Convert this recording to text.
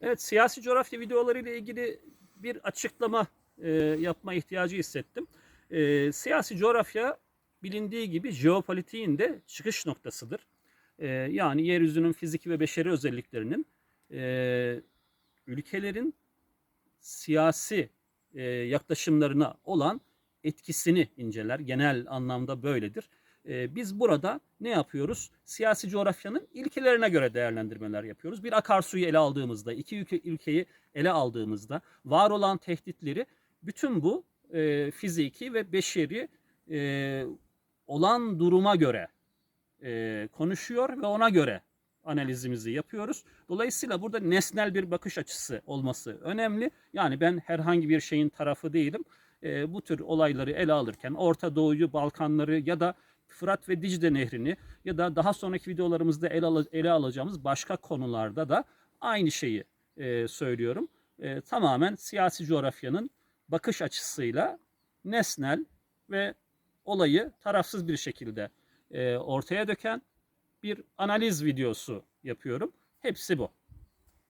Evet, siyasi coğrafya videoları ile ilgili bir açıklama e, yapma ihtiyacı hissettim. E, siyasi coğrafya bilindiği gibi jeopolitiğin de çıkış noktasıdır. E, yani yeryüzünün fiziki ve beşeri özelliklerinin e, ülkelerin siyasi e, yaklaşımlarına olan etkisini inceler. Genel anlamda böyledir. E, biz burada ne yapıyoruz? Siyasi coğrafyanın ilkelerine göre değerlendirmeler yapıyoruz. Bir akarsuyu ele aldığımızda, iki ülke, ülkeyi ele aldığımızda var olan tehditleri bütün bu e, fiziki ve beşeri e, olan duruma göre e, konuşuyor ve ona göre analizimizi yapıyoruz. Dolayısıyla burada nesnel bir bakış açısı olması önemli. Yani ben herhangi bir şeyin tarafı değilim. E, bu tür olayları ele alırken Orta Doğu'yu, Balkanları ya da Fırat ve Dicle Nehri'ni ya da daha sonraki videolarımızda ele, al- ele alacağımız başka konularda da aynı şeyi e, söylüyorum. E, tamamen siyasi coğrafyanın bakış açısıyla nesnel ve olayı tarafsız bir şekilde e, ortaya döken bir analiz videosu yapıyorum. Hepsi bu.